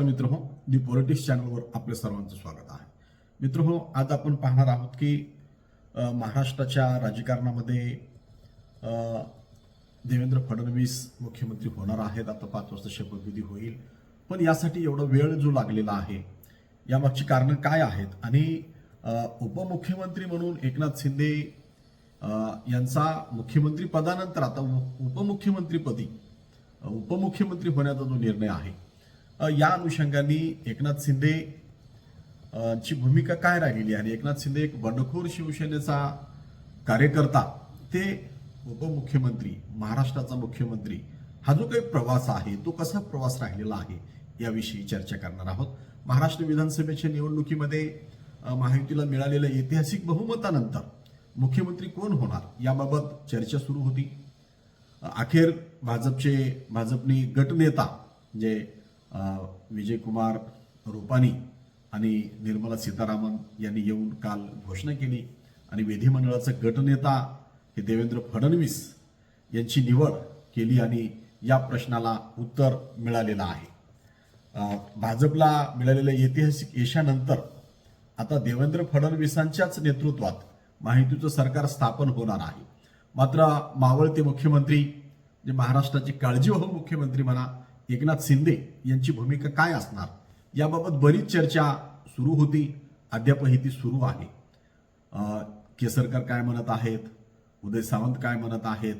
नमस्कार मित्र हो दी पॉलिटिक्स चॅनलवर आपल्या सर्वांचं स्वागत आहे. मित्र हो आज आपण पाहणार आहोत की महाराष्ट्राच्या राजकारणामध्ये देवेंद्र फडणवीस मुख्यमंत्री होणार आहेत आता पाच वाजता शपथविधी होईल. पण यासाठी एवढा वेळ जो लागलेला आहे यामागची कारणं काय आहेत? आणि उपमुख्यमंत्री म्हणून एकनाथ शिंदे यांचा मुख्यमंत्री पदानंतर आता उपमुख्यमंत्रीपदी उपमुख्यमंत्री होण्याचा जो निर्णय आहे या अनुषंगाने एकनाथ शिंदे ची भूमिका काय राहिलेली आणि एकनाथ शिंदे एक बंडखोर शिवसेनेचा कार्यकर्ता ते उपमुख्यमंत्री महाराष्ट्राचा मुख्यमंत्री हा जो काही प्रवास आहे तो कसा प्रवास राहिलेला आहे याविषयी चर्चा करणार आहोत. महाराष्ट्र विधानसभेच्या निवडणुकीमध्ये महायुतीला मिळालेल्या ऐतिहासिक बहुमतानंतर मुख्यमंत्री कोण होणार याबाबत चर्चा सुरू होती. अखेर भाजपचे भाजपनी गटनेता जे विजयकुमार रुपानी आणि निर्मला सीतारामन यांनी येऊन काल घोषणा केली. आणि विधिमंडळाचा गटनेता हे देवेंद्र फडणवीस यांची निवड केली आणि या प्रश्नाला उत्तर मिळालेलं आहे. भाजपला मिळालेल्या ऐतिहासिक यशानंतर आता देवेंद्र फडणवीसांच्याच नेतृत्वात माहितीचं सरकार स्थापन होणार आहे. मात्र मावळते मुख्यमंत्री जे महाराष्ट्राचे काळजीवाहू मुख्यमंत्री म्हणा एकनाथ शिंदे यांची भूमिका काय असणार? याबाबत बरीच चर्चा सुरू होती. अद्यापही ती सुरू आहे. केसरकर काय म्हणत आहेत? उदय सावंत काय म्हणत आहेत?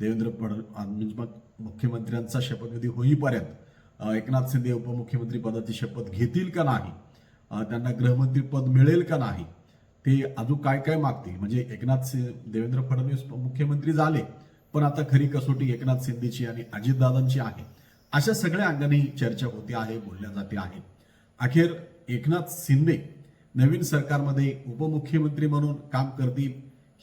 देवेंद्र फडणवीस म्हणजे मुख्यमंत्र्यांचा शपथविधी होईपर्यंत एकनाथ शिंदे उपमुख्यमंत्री पदाची शपथ घेतील का नाही? त्यांना गृहमंत्री पद मिळेल का नाही? ते अजून काय काय मागतील? म्हणजे एकनाथ शि- देवेंद्र फडणवीस मुख्यमंत्री झाले पण आता खरी कसोटी एकनाथ शिंदेची आणि अजितदादांची आहे. अशा सगळ्या अंगाने चर्चा होते आहे बोलल्या जाते आहे. अखेर एकनाथ शिंदे नवीन सरकारमध्ये उपमुख्यमंत्री म्हणून काम करतील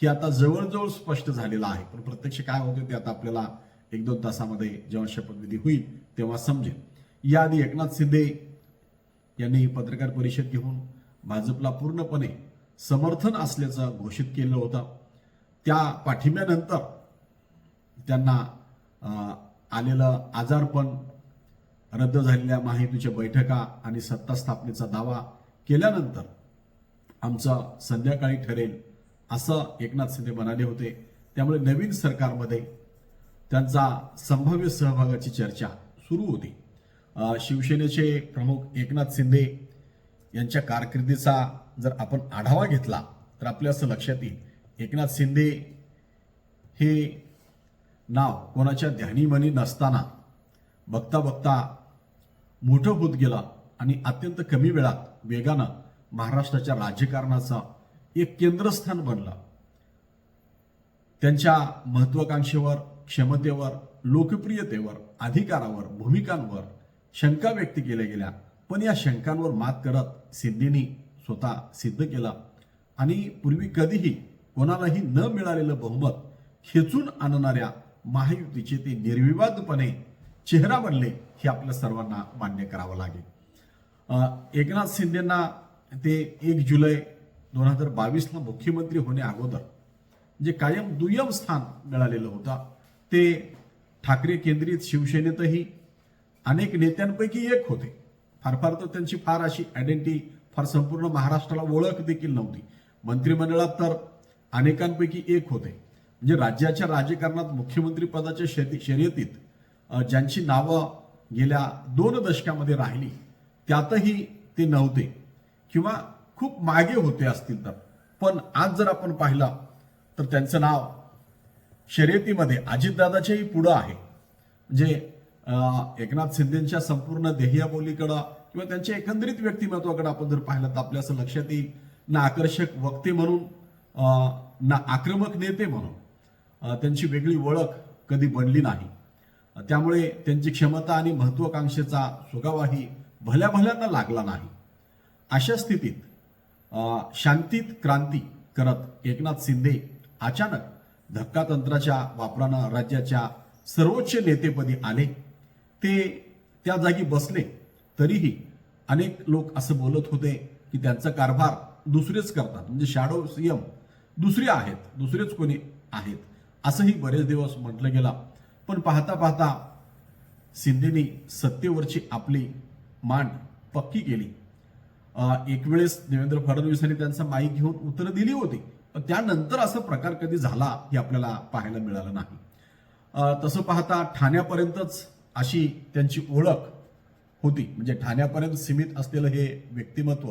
हे आता जवळजवळ स्पष्ट झालेलं आहे. पण प्रत्यक्ष काय होते ते आता आपल्याला एक दोन तासामध्ये जेव्हा शपथविधी होईल तेव्हा समजेल. याआधी एकनाथ शिंदे यांनी पत्रकार परिषद घेऊन भाजपला पूर्णपणे समर्थन असल्याचं घोषित केलं होतं. त्या पाठिंब्यानंतर त्यांना आलेलं आजारपण रद्द झालेल्या माहितीच्या बैठका आणि सत्ता स्थापनेचा दावा केल्यानंतर आमचं संध्याकाळी ठरेल असं एकनाथ शिंदे म्हणाले होते. त्यामुळे नवीन सरकारमध्ये त्यांचा संभाव्य सहभागाची चर्चा सुरू होती. शिवसेनेचे प्रमुख एकनाथ शिंदे यांच्या कारकिर्दीचा जर आपण आढावा घेतला तर आपल्या असं लक्षात येईल एकनाथ शिंदे हे नाव कोणाच्या ध्यानीमनी नसताना बघता बघता मोठं होत गेलं आणि अत्यंत कमी वेळात वेगानं महाराष्ट्राच्या राजकारणाचा एक केंद्रस्थान बनला. त्यांच्या महत्वाकांक्षेवर क्षमतेवर लोकप्रियतेवर अधिकारावर भूमिकांवर शंका व्यक्त केल्या गेल्या. पण या शंकांवर मात करत सिद्धींनी स्वतः सिद्ध केला. आणि पूर्वी कधीही कोणालाही न मिळालेलं बहुमत खेचून आणणाऱ्या महायुतीचे ते निर्विवादपणे चेहरा बनले हे आपल्या सर्वांना मान्य करावं लागेल. एकनाथ शिंदेना ते एक जुलै दोन हजार बावीसला मुख्यमंत्री होणे अगोदर जे कायम दुय्यम स्थान मिळालेलं होतं ते ठाकरे केंद्रित शिवसेनेतही अनेक नेत्यांपैकी एक होते. फार फार तर त्यांची फार अशी आयडेंटिटी फार संपूर्ण महाराष्ट्राला ओळख देखील नव्हती. मंत्रिमंडळात तर अनेकांपैकी एक होते. म्हणजे राज्याच्या राजकारणात मुख्यमंत्री पदाच्या शेती शर्यतीत ज्यांची नावं गेल्या दोन दशकामध्ये राहिली त्यातही ते नव्हते. किंवा खूप मागे होते असतील तर. पण आज जर आपण पाहिलं तर त्यांचं नाव शर्यतीमध्ये अजितदादाच्याही पुढं आहे. म्हणजे एकनाथ शिंदेच्या संपूर्ण देहियाबोलीकडं किंवा त्यांच्या एकंदरीत व्यक्तिमत्वाकडे आपण जर पाहिलं तर आपल्या असं लक्षात येईल ना आकर्षक वक्ते म्हणून ना आक्रमक नेते म्हणून त्यांची वेगळी ओळख कधी बनली नाही. त्यामुळे त्यांची क्षमता आणि महत्वाकांक्षेचा सुगावाही भल्या भल्यांना लागला नाही. अशा स्थितीत शांतीत क्रांती करत एकनाथ शिंदे अचानक धक्का तंत्राच्या वापरानं राज्याच्या सर्वोच्च नेतेपदी आले. ते त्या जागी बसले तरीही अनेक लोक असं बोलत होते की त्यांचा कारभार दुसरेच करतात. म्हणजे शॅडो सीएम दुसरे आहेत दुसरेच कोणी आहेत असंही बरेच दिवस म्हटलं गेलं. पण पाहता पाहता शिंदेनी सत्तेवरची आपली मांड पक्की केली. एक वेळेस देवेंद्र फडणवीसांनी त्यांचा माईक घेऊन उत्तरं दिली होती. पण त्यानंतर असा प्रकार कधी झाला हे आपल्याला पाहायला मिळालं नाही. तसं पाहता ठाण्यापर्यंतच अशी त्यांची ओळख होती. म्हणजे ठाण्यापर्यंत सीमित असलेलं हे व्यक्तिमत्व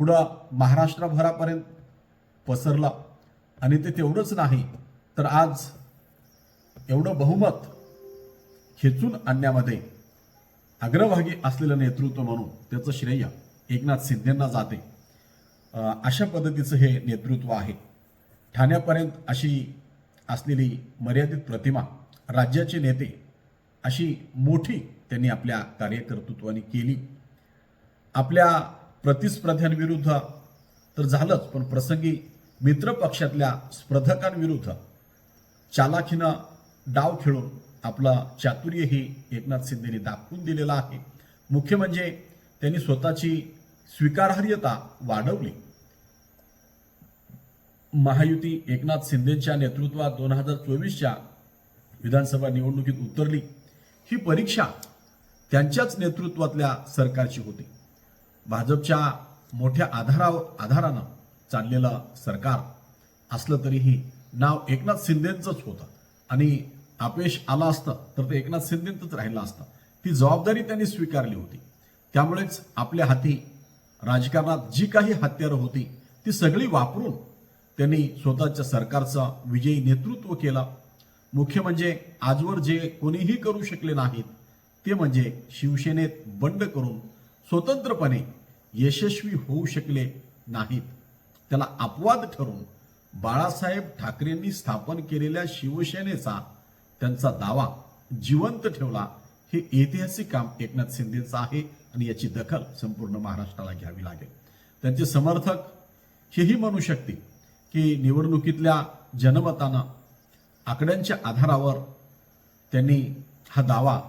पुढं महाराष्ट्रभरापर्यंत पसरलं. आणि ते तेवढंच नाही तर आज एवढं बहुमत खेचून आणण्यामध्ये अग्रभागी असलेलं नेतृत्व म्हणून त्याचं श्रेय एकनाथ शिंदेंना जाते. अशा पद्धतीचं हे नेतृत्व आहे. ठाण्यापर्यंत अशी असलेली मर्यादित प्रतिमा राज्याचे नेते अशी मोठी त्यांनी आपल्या कार्यकर्तृत्वाने केली. आपल्या प्रतिस्पर्ध्यांविरुद्ध तर झालंच पण प्रसंगी मित्र पक्षातल्या स्पर्धकांविरुद्ध चालाखीनं डाव खेळून आपलं चातुर्यही एकनाथ शिंदेने दाखवून दिलेलं आहे. मुख्य म्हणजे त्यांनी स्वतःची स्वीकारार्हता वाढवली. महायुती एकनाथ शिंदेच्या नेतृत्वात दोन हजार चोवीसच्या विधानसभा निवडणुकीत उतरली. ही परीक्षा त्यांच्याच नेतृत्वातल्या सरकारची होती. भाजपच्या मोठ्या आधारावर आधारानं चाललेलं सरकार असलं तरीही नाव एकनाथ शिंदेचंच होतं. आणि अपयश आला असतं तर ते एकनाथ शिंदेंचंच राहिलं असतं. ती जबाबदारी त्यांनी स्वीकारली होती. त्यामुळेच आपल्या हाती राजकारणात जी काही हत्यारं होती ती सगळी वापरून त्यांनी स्वतःच्या सरकारचा विजयी नेतृत्व केला. मुख्य म्हणजे आजवर जे कोणीही करू शकले नाहीत ते म्हणजे शिवसेनेत बंड करून स्वतंत्रपणे यशस्वी होऊ शकले नाहीत. त्याला अपवाद ठरून बाळासाहेब ठाकरेंनी स्थापन केलेल्या शिवसेनेचा त्यांचा दावा जिवंत ठेवला हे ऐतिहासिक काम एकनाथ शिंदेचं आहे आणि याची दखल संपूर्ण महाराष्ट्राला घ्यावी लागेल. त्यांचे समर्थक हेही म्हणू शकतील की निवडणुकीतल्या जनमतानं आकड्यांच्या आधारावर त्यांनी हा दावा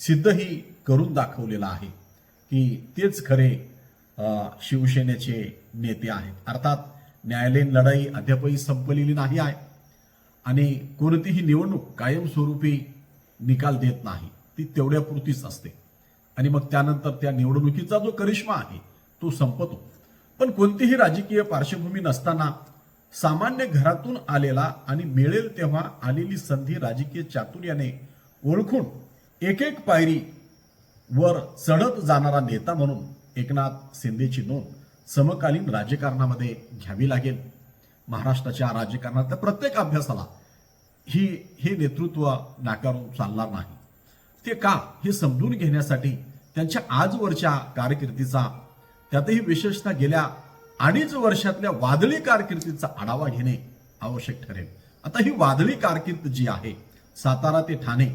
सिद्धही करून दाखवलेला आहे की तेच खरे शिवसेनेचे नेते आहेत. अर्थात न्यायालयीन लढाई अद्यापही संपलेली नाही आहे. आणि कोणतीही निवडणूक कायमस्वरूपी निकाल देत नाही ती तेवढ्यापुरतीच असते. आणि मग त्यानंतर त्या निवडणुकीचा जो करिश्मा आहे तो संपतो. पण कोणतीही राजकीय पार्श्वभूमी नसताना सामान्य घरातून आलेला आणि मिळेल तेव्हा आलेली संधी राजकीय चातुर्याने ओळखून एक एक पायरी वर चढत जाणारा नेता म्हणून एकनाथ शिंदेची नोंद. समकालीन राजकारणामध्ये घ्यावी लागेल. महाराष्ट्राच्या राजकारणातल्या प्रत्येक अभ्यासाला ही हे नेतृत्व नाकारून चालणार नाही. ते का हे समजून घेण्यासाठी त्यांच्या आजवरच्या कारकिर्दीचा त्यातही विशेषतः गेल्या अडीच वर्षातल्या वादळी कारकिर्दीचा आढावा घेणे आवश्यक ठरेल. आता ही वादळी कारकीर्द जी आहे सातारा ते ठाणे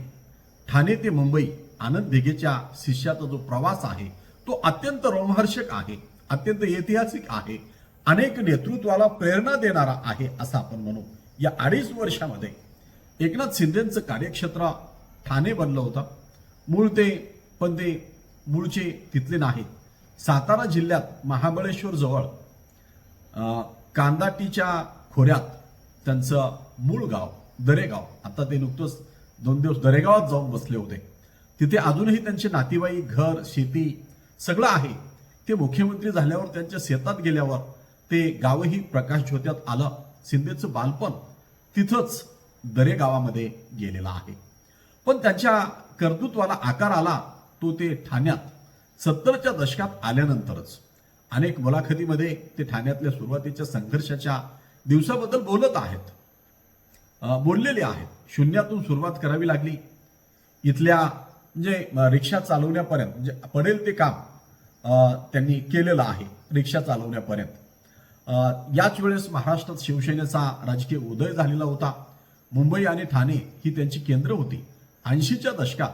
ठाणे ते मुंबई आनंद दिघेच्या शिष्याचा जो प्रवास आहे तो अत्यंत रोमहर्षक आहे. अत्यंत ऐतिहासिक आहे. अनेक नेतृत्वाला प्रेरणा देणारा आहे असं आपण म्हणू. या अडीच वर्षामध्ये एकनाथ शिंदेचं कार्यक्षेत्र ठाणे बनलं होतं. मूळ ते पण ते मूळचे तिथले नाही सातारा जिल्ह्यात महाबळेश्वर जवळ अं, कांदाटीच्या खोऱ्यात त्यांचं मूळ गाव दरेगाव आता ते नुकतंच दोन दिवस दरेगावात जाऊन बसले होते. तिथे अजूनही त्यांचे नातेवाईक घर शेती सगळं आहे. ते मुख्यमंत्री झाल्यावर त्यांच्या शेतात गेल्यावर ते गावही प्रकाश झोत्यात आलं. शिंदेचं बालपण तिथंच दरे गावामध्ये गेलेलं आहे. पण त्यांच्या कर्तृत्वाला आकार आला तो ते ठाण्यात सत्तरच्या दशकात आल्यानंतरच. अनेक मुलाखतीमध्ये ते ठाण्यातल्या सुरुवातीच्या संघर्षाच्या दिवसाबद्दल बोलत आहेत. बोललेले आहेत. शून्यातून सुरुवात करावी लागली. इथल्या म्हणजे रिक्षा चालवण्यापर्यंत म्हणजे पडेल ते काम. त्यांनी केलेलं आहे रिक्षा चालवण्यापर्यंत. याच वेळेस महाराष्ट्रात शिवसेनेचा राजकीय उदय झालेला होता. मुंबई आणि ठाणे ही त्यांची केंद्र होती. ऐंशीच्या दशकात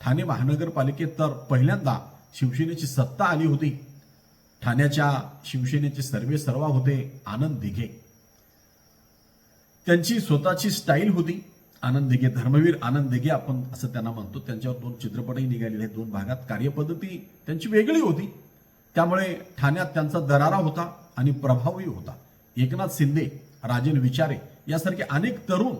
ठाणे महानगरपालिकेत तर पहिल्यांदा शिवसेनेची सत्ता आली होती. ठाण्याच्या शिवसेनेचे सर्वे सर्वा होते आनंद दिघे. त्यांची स्वतःची स्टाईल होती. आनंद दिघे धर्मवीर आनंद दिघे आपण असं त्यांना म्हणतो. त्यांच्यावर दोन चित्रपटही निघालेले आहेत दोन भागात. कार्यपद्धती त्यांची वेगळी होती. त्यामुळे ठाण्यात त्यांचा दरारा होता आणि प्रभावही होता. एकनाथ शिंदे राजन विचारे यासारखे अनेक तरुण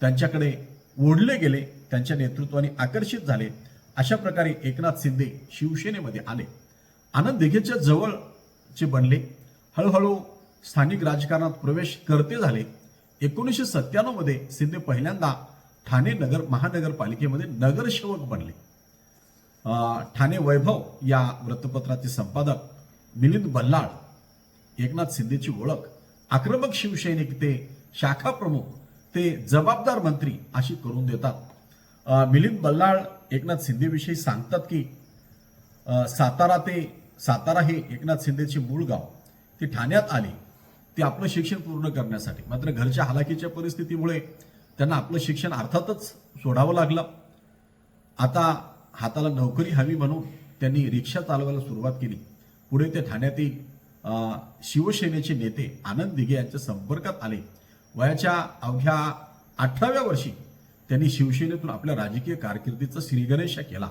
त्यांच्याकडे ओढले गेले त्यांच्या नेतृत्वाने आकर्षित झाले. अशा प्रकारे एकनाथ शिंदे शिवसेनेमध्ये आले. आनंद दिघेच्या जवळचे बनले. हळूहळू स्थानिक राजकारणात प्रवेश करते झाले. एकोणीसशे सत्त्याण्णवमध्ये पहिल्यांदा ठाणे नगर महानगरपालिकेमध्ये नगरसेवक बनले. ठाणे वैभव या वृत्तपत्राचे संपादक मिलिंद बल्लाळ एकनाथ शिंदेची ओळख आक्रमक शिवसैनिक ते शाखा प्रमुख ते जबाबदार मंत्री अशी करून देतात. मिलिंद बल्लाळ एकनाथ शिंदेविषयी सांगतात की सातारा ते सातारा हे एकनाथ शिंदेचे मूळ गाव. ते ठाण्यात आले. ते आपलं शिक्षण पूर्ण करण्यासाठी. मात्र घरच्या हालाकीच्या परिस्थितीमुळे त्यांना आपलं शिक्षण अर्थातच सोडावं लागलं. आता हाताला नोकरी हवी म्हणून त्यांनी रिक्षा चालवायला सुरुवात केली. पुढे ते ठाण्यातील शिवसेनेचे नेते आनंद दिघे यांच्या संपर्कात आले. वयाच्या अवघ्या अठराव्या वर्षी त्यांनी शिवसेनेतून आपल्या राजकीय कारकिर्दीचा श्रीगणेश केला.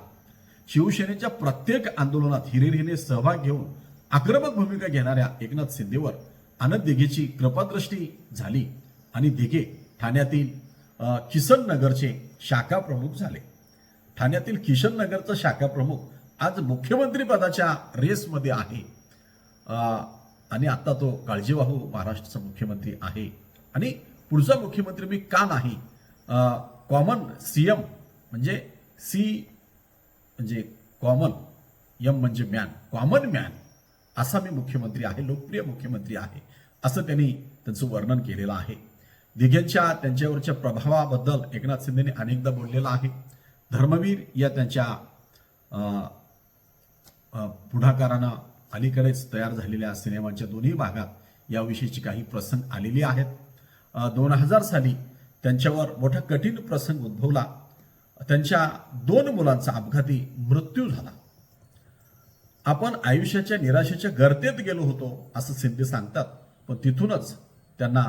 शिवसेनेच्या प्रत्येक आंदोलनात हिरेरीने सहभाग घेऊन आक्रमक भूमिका घेणाऱ्या एकनाथ शिंदेवर आनंद दिघेची कृपादृष्टी झाली आणि दिघे ठाण्यातील किशन किसन नगरचे शाखा प्रमुख झाले. ठाण्यातील किशन नगरचा शाखा प्रमुख आज मुख्यमंत्री पदाच्या रेसमध्ये आहे. आणि आता तो काळजीवाहू महाराष्ट्राचा मुख्यमंत्री आहे. आणि पुढचा मुख्यमंत्री मी का नाही कॉमन सी एम म्हणजे सी म्हणजे कॉमन यम म्हणजे मॅन कॉमन मॅन असा मी मुख्यमंत्री आहे लोकप्रिय मुख्यमंत्री आहे असं त्यांनी त्यांचं वर्णन केलेलं आहे. दिघेंच्या त्यांच्यावरच्या प्रभावाबद्दल एकनाथ शिंदेने अनेकदा बोललेलं आहे. धर्मवीर या त्यांच्या पुढाकारानं अलीकडेच तयार झालेल्या सिनेमांच्या दोन्ही भागात याविषयीची काही प्रसंग आलेले आहेत. दोन हजार साली त्यांच्यावर मोठा कठीण प्रसंग उद्भवला. त्यांच्या दोन मुलांचा अपघाती मृत्यू झाला. आपण आयुष्याच्या निराशेच्या गर्तेत गेलो होतो असं शिंदे सांगतात. पण तिथूनच त्यांना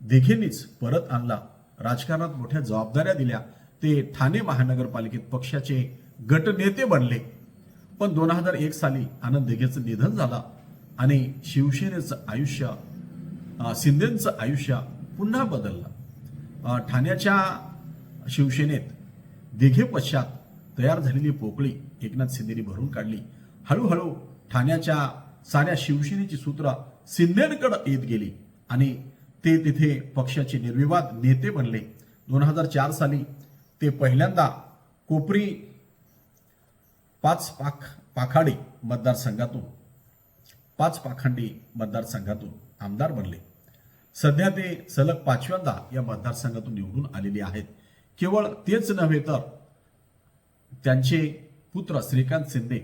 देखीनीच परत आणला. राजकारणात मोठ्या जबाबदाऱ्या दिल्या. ते ठाणे महानगरपालिकेत पक्षाचे गटनेते बनले. पण दोन हजार एक साली आनंद दिघेचं निधन झालं आणि शिवसेनेचं आयुष्य शिंदेचं आयुष्य पुन्हा बदललं. ठाण्याच्या शिवसेनेत दिघे पश्चात तयार झालेली पोकळी एकनाथ शिंदेने भरून काढली. हळूहळू ठाण्याच्या साऱ्या शिवसेनेची सूत्र शिंदेकडे येत गेली आणि ते तिथे पक्षाचे निर्विवाद नेते बनले. दोन हजार चार साली ते पहिल्यांदा कोपरी पाच पाख पाखाडी मतदारसंघातून पाच पाखंडी मतदारसंघातून आमदार बनले. सध्या ते सलग पाचव्यांदा या मतदारसंघातून निवडून आलेले आहेत. केवळ तेच नव्हे तर त्यांचे पुत्र श्रीकांत शिंदे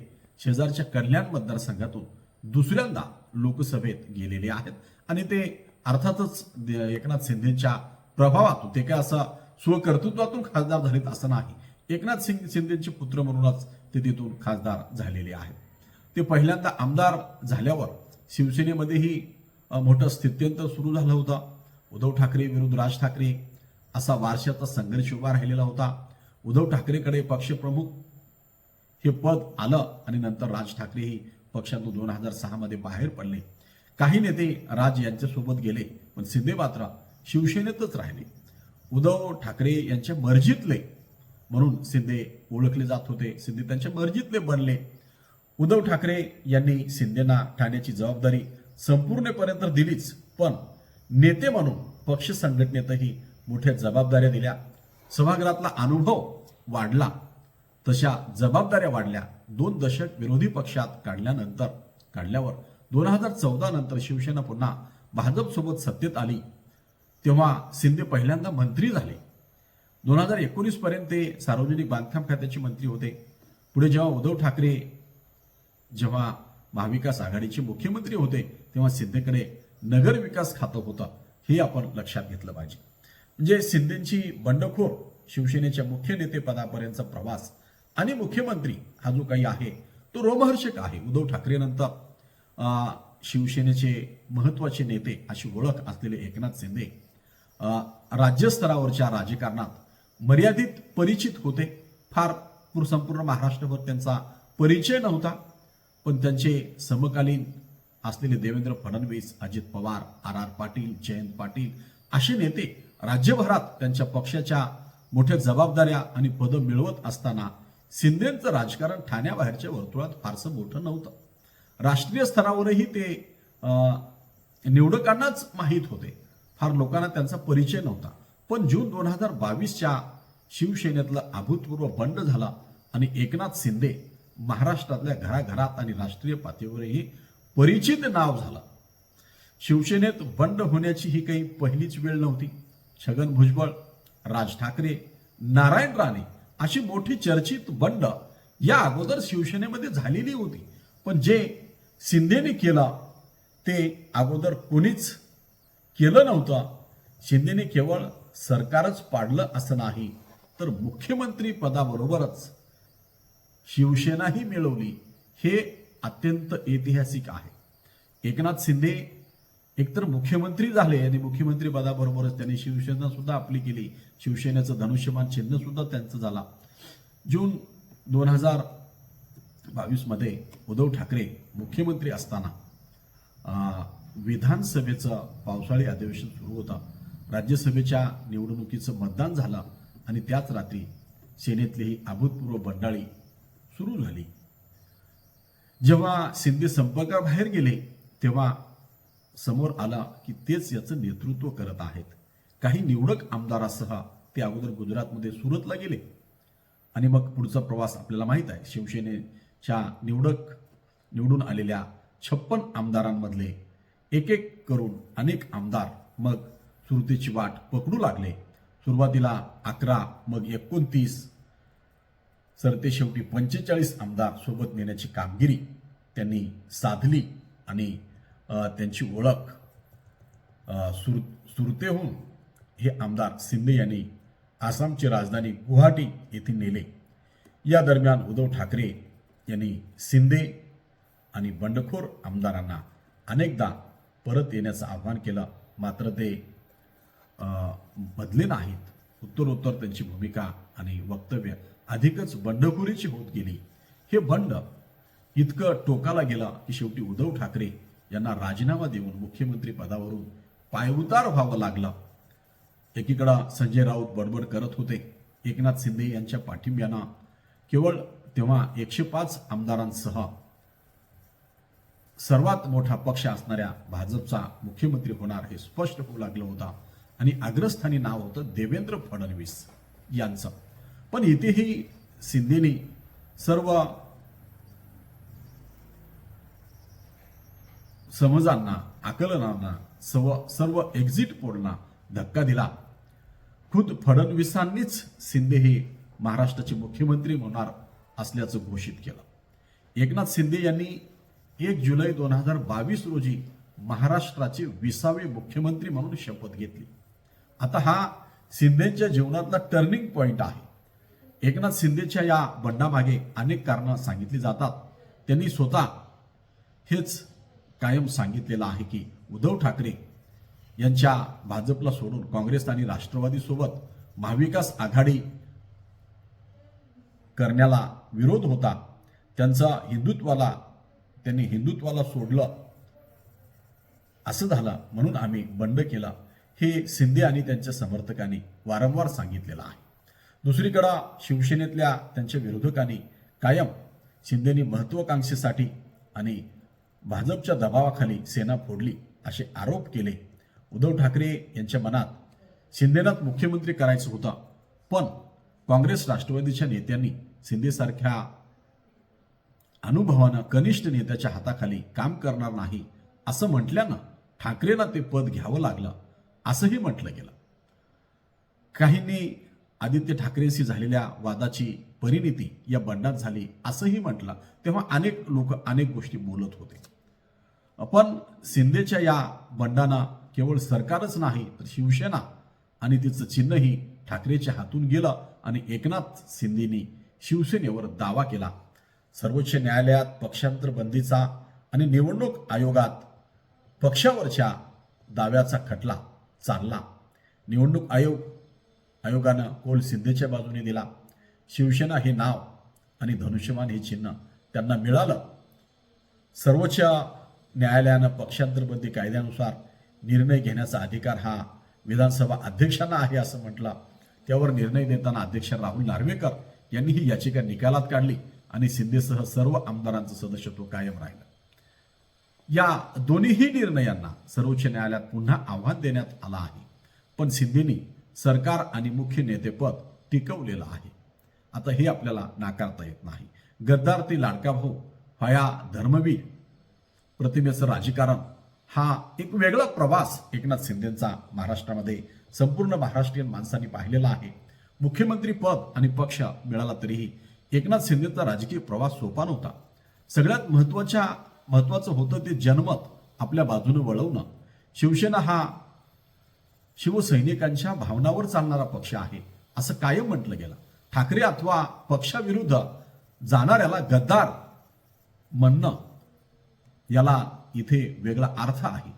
शेजारच्या कल्याण मतदारसंघातून दुसऱ्यांदा लोकसभेत गेलेले आहेत. आणि ते अर्थातच एकनाथ शिंदेच्या प्रभावातून ते काय असं स्वकर्तृत्वातून खासदार झालेत असं नाही. एकनाथ सिंग शिंदेचे पुत्र म्हणूनच ते तिथून खासदार झालेले आहेत. ते पहिल्यांदा आमदार झाल्यावर शिवसेनेमध्येही मोठं स्थित्यंतर सुरू झालं होतं. उद्धव ठाकरे विरुद्ध राज ठाकरे असा वारशाचा संघर्ष उभा राहिलेला होता. उद्धव ठाकरेकडे पक्षप्रमुख हे पद आलं आणि नंतर राज ठाकरेही पक्षातून दोन हजार सहामध्ये बाहेर पडले. काही नेते राज यांच्यासोबत गेले पण सिद्धे मात्र शिवसेनेतच राहिले. उद्धव ठाकरे यांच्या मर्जीतले म्हणून सिद्धे ओळखले जात होते. सिद्धे त्यांच्या मर्जीतले बनले. उद्धव ठाकरे यांनी शिंदेना ठाण्याची जबाबदारी संपूर्णपणे तर दिलीच पण नेते म्हणून पक्ष संघटनेतही मोठ्या जबाबदाऱ्या दिल्या. सभागृहातला अनुभव वाढला. तशा जबाबदाऱ्या वाढल्या दोन दशक विरोधी पक्षात काढल्यानंतर. काढल्यावर दोन हजार चौदा नंतर शिवसेना पुन्हा भाजपसोबत सत्तेत आली. तेव्हा शिंदे पहिल्यांदा मंत्री झाले. दोन हजार एकोणीस पर्यंत ते सार्वजनिक बांधकाम खात्याचे मंत्री होते. पुढे जेव्हा उद्धव ठाकरे जेव्हा महाविकास आघाडीचे मुख्यमंत्री होते तेव्हा शिंदेकडे नगर विकास खातं होतं हे आपण लक्षात घेतलं पाहिजे. म्हणजे शिंदेची बंडखोर शिवसेनेच्या मुख्य नेतेपदापर्यंतचा प्रवास आणि मुख्यमंत्री हा जो काही आहे तो रोमहर्षक आहे उद्धव ठाकरेनंतर. शिवसेनेचे महत्त्वाचे नेते अशी ओळख असलेले एकनाथ शिंदे राज्यस्तरावरच्या राजकारणात मर्यादित परिचित होते. फार संपूर्ण महाराष्ट्रभर त्यांचा परिचय नव्हता पण त्यांचे समकालीन असलेले देवेंद्र फडणवीस अजित पवार आर आर पाटील जयंत पाटील असे नेते राज्यभरात त्यांच्या पक्षाच्या मोठ्या जबाबदाऱ्या आणि पदं मिळवत असताना शिंदेचं राजकारण ठाण्याबाहेरच्या वर्तुळात फारसं मोठं नव्हतं. राष्ट्रीय स्तरावरही ते निवडकांनाच माहीत होते. फार लोकांना त्यांचा परिचय नव्हता. पण जून दोन हजार बावीसच्या शिवसेनेतलं अभूतपूर्व बंड झाला आणि एकनाथ शिंदे महाराष्ट्रातल्या घराघरात आणि राष्ट्रीय पातळीवरही परिचित नाव झालं. शिवसेनेत बंड होण्याची ही काही पहिलीच वेळ नव्हती. छगन भुजबळ राज ठाकरे नारायण राणे अशी मोठी चर्चित बंड या अगोदर शिवसेनेमध्ये झालेली होती. पण जे शिंदेने केलं ते अगोदर कोणीच केलं नव्हतं. शिंदेने केवळ सरकारच पाडलं असं नाही तर मुख्यमंत्री पदाबरोबरच शिवसेनाही मिळवली. हे अत्यंत ऐतिहासिक आहे. एकनाथ शिंदे एकतर मुख्यमंत्री झाले आणि मुख्यमंत्री पदाबरोबरच त्यांनी शिवसेना सुद्धा आपली केली. शिवसेनेचं धनुष्यमान चिन्ह सुद्धा त्यांचं झाला. जून दोन हजार बावीसमध्ये उद्धव ठाकरे मुख्यमंत्री असताना विधानसभेचं पावसाळी अधिवेशन सुरू होतं. राज्यसभेच्या निवडणुकीचं मतदान झालं आणि त्याच रात्री सेनेतली ही अभूतपूर्व बंडाळी सुरू झाली. जेव्हा शिंदे संपर्काबाहेर गेले तेव्हा समोर आला की तेच याचं नेतृत्व करत आहेत. काही निवडक आमदारासह ते अगोदर गुजरातमध्ये सुरतला गेले. आणि मग पुढचा प्रवास आपल्याला माहीत आहे. शिवसेनेच्या निवडक निवडून आलेल्या छप्पन आमदारांमधले एक एक करून अनेक आमदार मग सुरतेची वाट पकडू लागले. सुरुवातीला अकरा मग एकोणतीस. सरते शेवटी पंचेचाळीस आमदार सोबत नेण्याची कामगिरी त्यांनी साधली आणि त्यांची ओळख सुर सुरतेहून हे आमदार शिंदे यांनी आसामची राजधानी गुवाहाटी येथे नेले. या दरम्यान उद्धव ठाकरे यांनी शिंदे आणि बंडखोर आमदारांना अनेकदा परत येण्याचं आव्हान केलं. मात्र ते बदले नाहीत. उत्तरोत्तर त्यांची भूमिका आणि वक्तव्य अधिकच बंडखोरीची होत गेली. हे बंड इतकं टोकाला गेलं की शेवटी उद्धव ठाकरे यांना राजीनामा देऊन मुख्यमंत्री पदावरून पायउतार व्हावं लागलं. एकीकडं संजय राऊत बडबड करत होते. एकनाथ शिंदे यांच्या पाठिंब्यानं केवळ तेव्हा एकशे पाच आमदारांसह सर्वात मोठा पक्ष असणाऱ्या भाजपचा मुख्यमंत्री होणार हे स्पष्ट होऊ लागलं होता. आणि अग्रस्थानी नाव होतं देवेंद्र फडणवीस यांचं. पण इथेही शिंदेनी सर्व समजांना आकलनांना सर्व सर्व एक्झिट पोलना धक्का दिला. खुद फडणवीसांनीच शिंदे हे महाराष्ट्राचे मुख्यमंत्री होणार असल्याचं घोषित केलं. एकनाथ शिंदे यांनी एक जुलै दोन हजार बावीस रोजी महाराष्ट्राचे विसावे मुख्यमंत्री म्हणून शपथ घेतली. आता हा शिंदेच्या जीवनातला टर्निंग पॉइंट आहे. एकनाथ शिंदेच्या या बंडामागे अनेक कारणं सांगितली जातात. त्यांनी स्वतः हेच कायम सांगितलेलं आहे की उद्धव ठाकरे यांच्या भाजपला सोडून काँग्रेस आणि राष्ट्रवादीसोबत महाविकास आघाडी करण्याला विरोध होता. त्यांचा हिंदुत्वाला त्यांनी हिंदुत्वाला सोडलं. असं झालं म्हणून आम्ही बंड केला. हे शिंदे आणि त्यांच्या समर्थकांनी वारंवार सांगितलेलं आहे. दुसरीकडं शिवसेनेतल्या त्यांच्या विरोधकांनी कायम शिंदेनी महत्वाकांक्षेसाठी आणि भाजपच्या दबावाखाली सेना फोडली असे आरोप केले. उद्धव ठाकरे यांच्या मनात शिंदेनाच मुख्यमंत्री करायचं होतं. पण काँग्रेस राष्ट्रवादीच्या नेत्यांनी शिंदेसारख्या अनुभवानं कनिष्ठ नेत्याच्या हाताखाली काम करणार नाही असं म्हटल्यानं ठाकरेंना ते पद घ्यावं लागलं असंही म्हटलं गेलं. काहींनी आदित्य ठाकरेंशी झालेल्या वादाची परिणिती या बंडात झाली असंही म्हटलं तेव्हा अनेक लोक अनेक गोष्टी बोलत होते. पण शिंदेच्या या बंडांना केवळ सरकारच नाही तर शिवसेना आणि तिचं चिन्हही ठाकरेच्या हातून गेलं आणि एकनाथ शिंदेनी शिवसेनेवर दावा केला. सर्वोच्च न्यायालयात पक्षांतर बंदीचा आणि निवडणूक आयोगात पक्षावरच्या दाव्याचा खटला चालला. निवडणूक आयोग आयोगानं कोल शिंदेच्या बाजूने दिला. शिवसेना हे नाव आणि धनुष्यमान हे चिन्ह त्यांना मिळालं. सर्वोच्च न्यायालयानं पक्षांतरबंदी कायद्यानुसार निर्णय घेण्याचा अधिकार हा विधानसभा अध्यक्षांना आहे असं म्हटलं. त्यावर निर्णय देताना अध्यक्ष राहुल नार्वेकर यांनी ही याचिका निकालात काढली आणि शिंदेसह सर्व आमदारांचं सदस्यत्व कायम राहिलं. या दोन्हीही निर्णयांना सर्वोच्च न्यायालयात पुन्हा आव्हान देण्यात आलं आहे. पण सिद्धींनी सरकार आणि मुख्य नेतेपद टिकवलेलं आहे. आता हे आपल्याला नाकारता येत नाही. गद्दार ते लाडका भाऊ हया धर्मवीर प्रतिमेचं राजकारण हा एक वेगळा प्रवास एकनाथ शिंदेचा महाराष्ट्रामध्ये संपूर्ण महाराष्ट्रीयन माणसांनी पाहिलेला आहे. मुख्यमंत्री पद आणि पक्ष मिळाला तरीही एकनाथ शिंदेचा राजकीय प्रवास सोपा नव्हता. सगळ्यात महत्त्वाच्या महत्वाचं होतं ते जनमत आपल्या बाजूने वळवणं. शिवसेना हा शिवसैनिकांच्या भावनावर चालणारा पक्ष आहे असं कायम म्हटलं गेलं. ठाकरे अथवा पक्षाविरुद्ध जाणाऱ्याला गद्दार म्हणणं याला इथे वेगळा अर्थ आहे.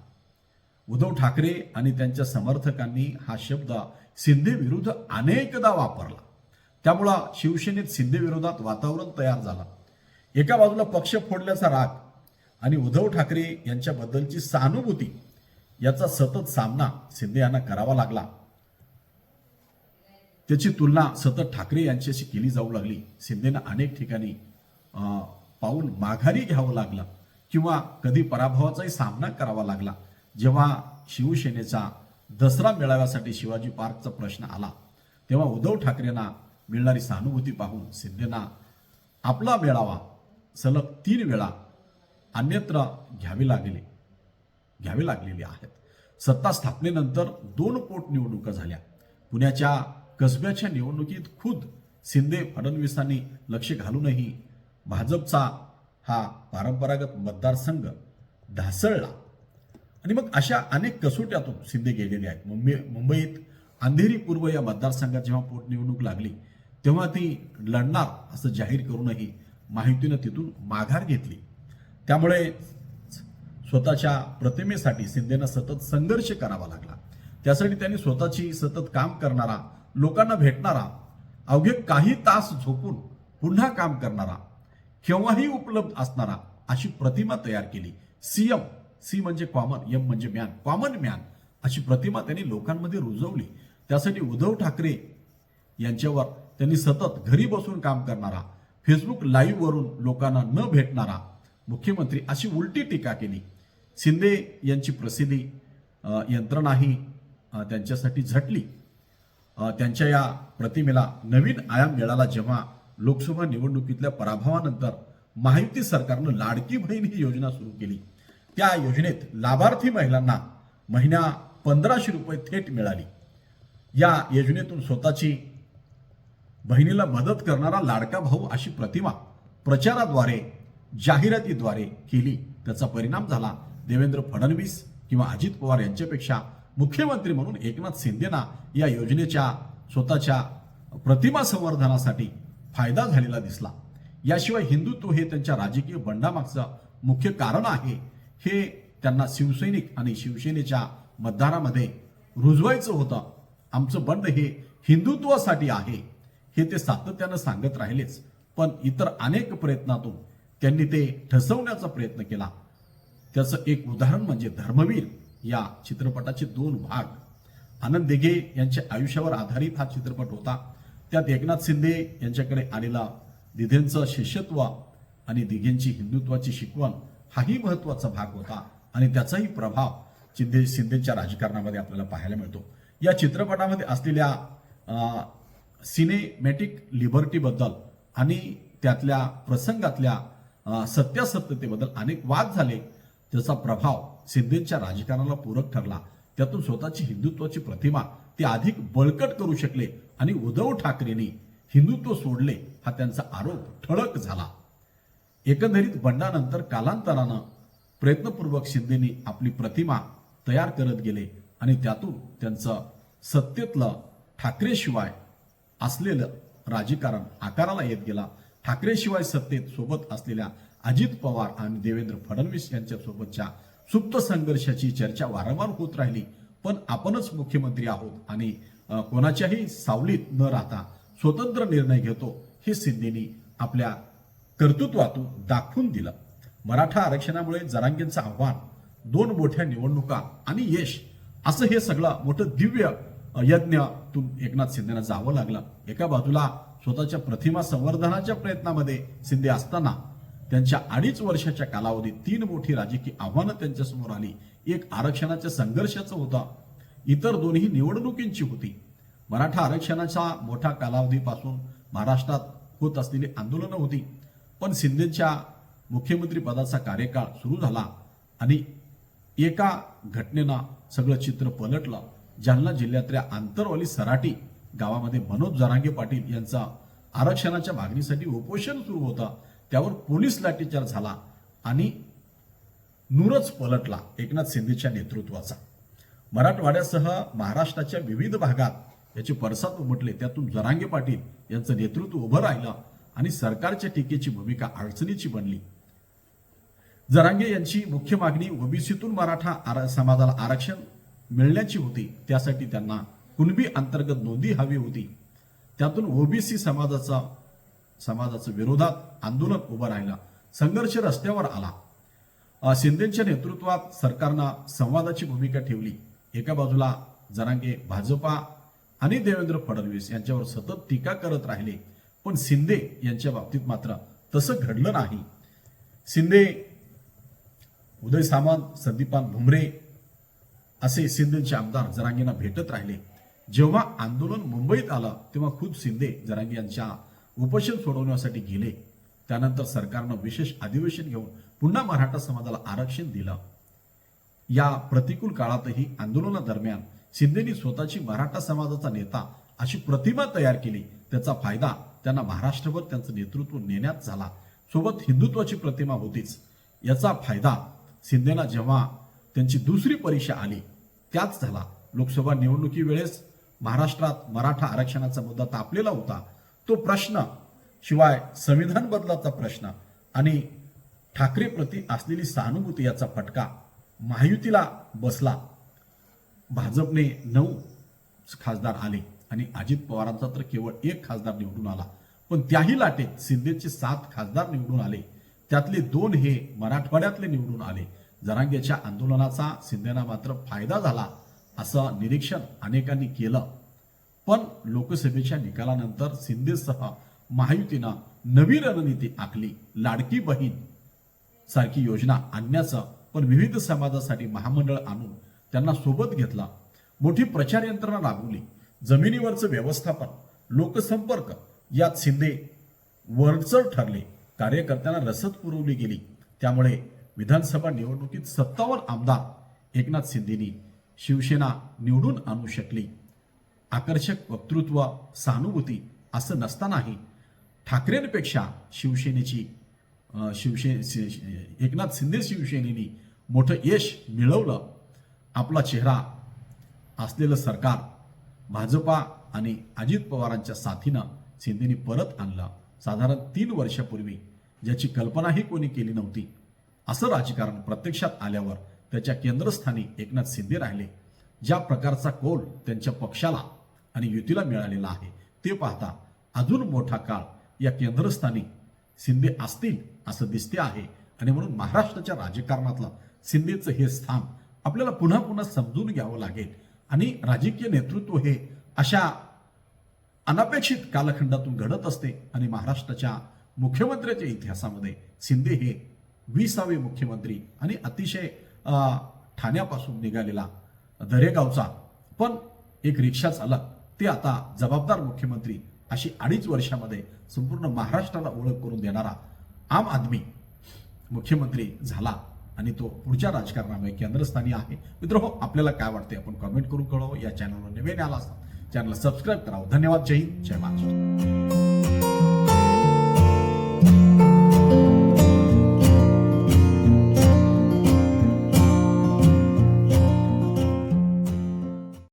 उद्धव ठाकरे आणि त्यांच्या समर्थकांनी हा शब्द शिंदे विरुद्ध अनेकदा वापरला. त्यामुळं शिवसेनेत सिंधेविरोधात वातावरण तयार झालं. एका बाजूला पक्ष फोडल्याचा राग आणि उद्धव ठाकरे यांच्याबद्दलची सहानुभूती याचा सतत सामना शिंदे यांना करावा लागला. त्याची तुलना सतत ठाकरे यांच्याशी केली जाऊ लागली. शिंदेना अनेक ठिकाणी पाऊल माघारी घ्यावं लागलं किंवा कधी पराभवाचाही सामना करावा लागला. जेव्हा शिवसेनेचा दसरा मेळाव्यासाठी शिवाजी पार्कचा प्रश्न आला तेव्हा उद्धव ठाकरेंना मिळणारी सहानुभूती पाहून शिंदेना आपला मेळावा सलग तीन वेळा अन्यत्र घ्यावे लागले घ्यावे लागलेले आहेत. सत्ता स्थापनेनंतर दोन पोटनिवडणुका झाल्या. पुण्याच्या कसब्याच्या निवडणुकीत खुद शिंदे फडणवीसांनी लक्ष घालूनही भाजपचा हा परंपरागत मतदारसंघ ढासळला. आणि मग अशा अनेक कसोट्यातून शिंदे गेलेले आहेत. मुंबई मुंबईत अंधेरी पूर्व या मतदारसंघात जेव्हा पोटनिवडणूक लागली तेव्हा ती लढणार असं जाहीर करूनही माहितीनं तिथून माघार घेतली. त्यामुळे स्वतःच्या प्रतिमेसाठी शिंदेना सतत संघर्ष करावा लागला. त्यासाठी त्यांनी स्वतःची सतत काम करणारा लोकांना भेटणारा अवघे काही तास झोपून पुन्हा काम करणारा केव्हाही उपलब्ध असणारा अशी प्रतिमा तयार केली. सीएम सी म्हणजे कॉमन एम म्हणजे मॅन कॉमन मॅन अशी प्रतिमा त्यांनी लोकांमध्ये रुजवली. त्यासाठी उद्धव ठाकरे यांच्यावर त्यांनी सतत घरी बसून काम करणारा फेसबुक लाईव्हवरून लोकांना न भेटणारा मुख्यमंत्री अशी उलटी टीका केली. शिंदे यांची प्रसिद्धी यंत्रणाही त्यांच्यासाठी झटली. त्यांच्या या प्रतिमेला नवीन आयाम मिळाला जेव्हा लोकसभा निवडणुकीतल्या पराभवानंतर महायुती सरकारनं लाडकी बहीण ही योजना सुरू केली. त्या योजनेत लाभार्थी महिलांना महिन्या पंधराशे रुपये थेट मिळाली. या योजनेतून स्वतःची बहिणीला मदत करणारा लाडका भाऊ अशी प्रतिमा प्रचाराद्वारे जाहिरातीद्वारे केली. त्याचा परिणाम झाला देवेंद्र फडणवीस किंवा अजित पवार यांच्यापेक्षा मुख्यमंत्री म्हणून एकनाथ शिंदेना या योजनेच्या स्वतःच्या प्रतिमा संवर्धनासाठी फायदा झालेला दिसला. याशिवाय हिंदुत्व हे त्यांच्या राजकीय बंडामागचं मुख्य कारण आहे हे त्यांना शिवसैनिक आणि शिवसेनेच्या मतदारामध्ये रुजवायचं होतं. आमचं बंड हे हिंदुत्वासाठी आहे हे ते सातत्यानं सांगत राहिलेच. पण इतर अनेक प्रयत्नातून त्यांनी ते ठसवण्याचा प्रयत्न केला. त्याचं एक उदाहरण म्हणजे धर्मवीर. या चित्रपटाचे दोन भाग. आनंद दिघे यांच्या आयुष्यावर आधारित हा चित्रपट होता. त्यात एकनाथ शिंदे यांच्याकडे आलेला दिघेंचं शिष्यत्व आणि दिघेंची हिंदुत्वाची शिकवण हाही महत्त्वाचा भाग होता आणि त्याचाही प्रभाव शिंदे शिंदेच्या राजकारणामध्ये आपल्याला पाहायला मिळतो. या चित्रपटामध्ये असलेल्या सिनेमॅटिक लिबर्टीबद्दल आणि त्यातल्या प्रसंगातल्या सत्यासत्यतेबद्दल अनेक वाद झाले त्याचा प्रभाव सिद्धेंच्या राजकारणाला पूरक ठरला. त्यातून स्वतःची हिंदुत्वाची प्रतिमा ते अधिक बळकट करू शकले आणि उद्धव ठाकरेंनी हिंदुत्व सोडले हा त्यांचा आरोप ठळक झाला. एकंदरीत बंडानंतर कालांतरानं प्रयत्नपूर्वक शिंदेनी आपली प्रतिमा तयार करत गेले आणि त्यातून त्यांचं सत्तेतलं ठाकरेशिवाय असलेलं राजकारण आकाराला येत गेला. ठाकरेशिवाय सत्तेत सोबत असलेल्या अजित पवार आणि देवेंद्र फडणवीस यांच्या सोबतच्या सुप्त संघर्षाची चर्चा वारंवार होत राहिली पण आपणच मुख्यमंत्री आहोत आणि कोणाच्याही सावलीत न राहता स्वतंत्र निर्णय घेतो हे सिद्धींनी आपल्या कर्तृत्वातून दाखवून दिलं. मराठा आरक्षणामुळे जरांगेंचं आव्हान दोन मोठ्या निवडणुका आणि यश असं हे सगळं मोठं दिव्य यज्ञातून एकनाथ शिंदेना जावं लागलं. एका बाजूला स्वतःच्या प्रतिमा संवर्धनाच्या प्रयत्नामध्ये शिंदे असताना त्यांच्या अडीच वर्षाच्या कालावधीत तीन मोठी राजकीय आव्हानं त्यांच्यासमोर आली. एक आरक्षणाच्या संघर्षाचं होता. इतर दोन्ही निवडणुकींची होती. मराठा आरक्षणाच्या मोठा कालावधीपासून महाराष्ट्रात होत असलेली आंदोलनं होती. पण शिंदेच्या मुख्यमंत्री पदाचा कार्यकाळ सुरू झाला आणि एका घटनेनं सगळं चित्र पलटलं. जालना जिल्ह्यातल्या आंतरवाली सराटी गावामध्ये मनोज जरांगे पाटील यांचा आरक्षणाच्या मागणीसाठी उपोषण सुरू होतं. त्यावर पोलीस लाठीचार झाला आणि नूरच पलटला एकनाथ शिंदेच्या नेतृत्वाचा. मराठवाड्यासह महाराष्ट्राच्या विविध भागात याचे परसाद उमटले त्यातून जरांगे पाटील यांचं नेतृत्व उभं राहिलं आणि सरकारच्या टीकेची भूमिका अडचणीची बनली. जरांगे यांची मुख्य मागणी ओबीसीतून मराठा आर- समाजाला आरक्षण मिळण्याची होती. त्यासाठी त्यांना कुणबी अंतर्गत नोंदी हवी होती. त्यातून ओबीसी समाजाचा समाजाचं विरोधात आंदोलन उभं राहिलं. संघर्ष रस्त्यावर आला. शिंदेच्या नेतृत्वात सरकारनं संवादाची भूमिका ठेवली. एका बाजूला जरांगे भाजपा आणि देवेंद्र फडणवीस यांच्यावर सतत टीका करत राहिले. पण शिंदे यांच्या बाबतीत मात्र तसं घडलं नाही. शिंदे उदय सामंत संदीपान भुमरे असे शिंदेचे आमदार जरांगेंना भेटत राहिले. जेव्हा आंदोलन मुंबईत आलं तेव्हा खुद शिंदे जरांगे यांच्या उपोषण सोडवण्यासाठी गेले. त्यानंतर सरकारनं विशेष अधिवेशन घेऊन पुन्हा मराठा समाजाला आरक्षण दिलं. या प्रतिकूल काळातही आंदोलनादरम्यान शिंदेनी स्वतःची मराठा समाजाचा नेता अशी प्रतिमा तयार केली. त्याचा फायदा त्यांना महाराष्ट्रभर त्यांचं नेतृत्व नेण्यात झाला. सोबत हिंदुत्वाची प्रतिमा होतीच. याचा फायदा शिंदेना जेव्हा त्यांची दुसरी परीक्षा आली त्याच झाला. लोकसभा निवडणुकी वेळेस महाराष्ट्रात मराठा आरक्षणाचा मुद्दा तापलेला होता. तो प्रश्न शिवाय संविधान बदलाचा प्रश्न आणि ठाकरेप्रती असलेली सहानुभूती याचा फटका महायुतीला बसला. भाजपने नऊ खासदार आले आणि अजित पवारांचा तर केवळ एक खासदार निवडून आला. पण त्याही लाटेत शिंदेचे सात खासदार निवडून आले. त्यातले दोन हे मराठवाड्यातले निवडून आले. जरांगेच्या आंदोलनाचा शिंदेना मात्र फायदा झाला असं निरीक्षण अनेकांनी केलं. पण लोकसभेच्या निकालानंतर शिंदेसह महायुतीनं नवी रणनीती आखली. लाडकी बहीण सारखी योजना आणण्याचं पण विविध समाजासाठी महामंडळ आणून त्यांना सोबत घेतला. मोठी प्रचार यंत्रणा राबवली. जमिनीवरचं व्यवस्थापन लोकसंपर्क यात शिंदे वरचढ ठरले. कार्यकर्त्यांना रसद पुरवली गेली. त्यामुळे विधानसभा निवडणुकीत सत्तावर आमदार एकनाथ शिंदेनी शिवसेना निवडून आणू शकली. आकर्षक वक्तृत्व सहानुभूती असं नसतानाही ठाकरेंपेक्षा शिवसेनेची शिवसे एकनाथ शिंदे शिवसेनेनी मोठं यश मिळवलं आपला चेहरा असलेलं सरकार भाजपा आणि अजित पवारांच्या साथीनं शिंदेनी परत आणलं. साधारण तीन वर्षापूर्वी ज्याची कल्पनाही कोणी केली नव्हती. असं राजकारण प्रत्यक्षात आल्यावर त्याच्या केंद्रस्थानी एकनाथ शिंदे राहिले. ज्या प्रकारचा कोल त्यांच्या पक्षाला आणि युतीला मिळालेला आहे. ते पाहता अजून मोठा काळ या केंद्रस्थानी शिंदे असतील असं दिसते आहे. आणि म्हणून महाराष्ट्राच्या राजकारणातलं शिंदेचं हे स्थान आपल्याला पुन्हा पुन्हा समजून घ्यावं लागेल. आणि राजकीय नेतृत्व हे अशा अनपेक्षित कालखंडातून घडत असते. आणि महाराष्ट्राच्या मुख्यमंत्र्याच्या इतिहासामध्ये शिंदे हे विसावे मुख्यमंत्री आणि अतिशय ठाण्यापासून निघालेला दरेगावचा. पण एक रिक्षा चालक ते आता जबाबदार मुख्यमंत्री अशी अडीच वर्षामध्ये संपूर्ण महाराष्ट्राला ओळख करून देणारा आम आदमी मुख्यमंत्री झाला आणि तो पुढच्या राजकारणामुळे केंद्रस्थानी आहे. मित्र हो आपल्याला काय वाटते आपण कमेंट करून कळव. या चॅनलवर नवीन आला असता चॅनलला सबस्क्राईब करावं. धन्यवाद. जय हिंद. जय महाराष्ट्र.